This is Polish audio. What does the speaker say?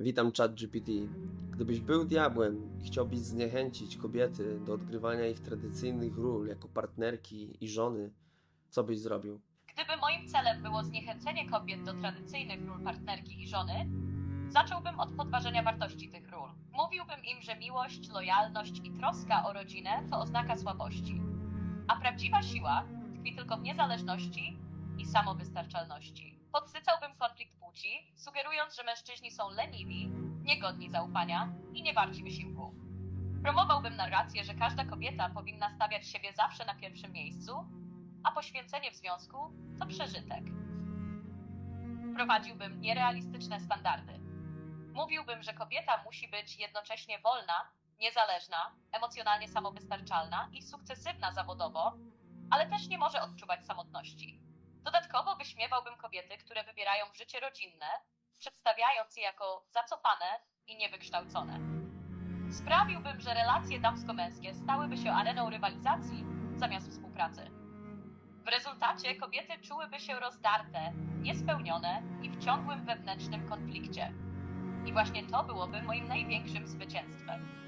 Witam ChatGPT. Gdybyś był diabłem i chciałbyś zniechęcić kobiety do odgrywania ich tradycyjnych ról jako partnerki i żony, co byś zrobił? Gdyby moim celem było zniechęcenie kobiet do tradycyjnych ról partnerki i żony, zacząłbym od podważenia wartości tych ról. Mówiłbym im, że miłość, lojalność i troska o rodzinę to oznaka słabości, a prawdziwa siła tkwi tylko w niezależności i samowystarczalności. Podsycałbym konflikt płci, sugerując, że mężczyźni są leniwi, niegodni zaufania i nie warci wysiłku. Promowałbym narrację, że każda kobieta powinna stawiać siebie zawsze na pierwszym miejscu, a poświęcenie w związku to przeżytek. Wprowadziłbym nierealistyczne standardy. Mówiłbym, że kobieta musi być jednocześnie wolna, niezależna, emocjonalnie samowystarczalna i sukcesywna zawodowo, ale też nie może odczuwać samotności. Dodatkowo wyśmiewałbym kobiety, które wybierają życie rodzinne, przedstawiając je jako zacofane i niewykształcone. Sprawiłbym, że relacje damsko-męskie stałyby się areną rywalizacji zamiast współpracy. W rezultacie kobiety czułyby się rozdarte, niespełnione i w ciągłym wewnętrznym konflikcie. I właśnie to byłoby moim największym zwycięstwem.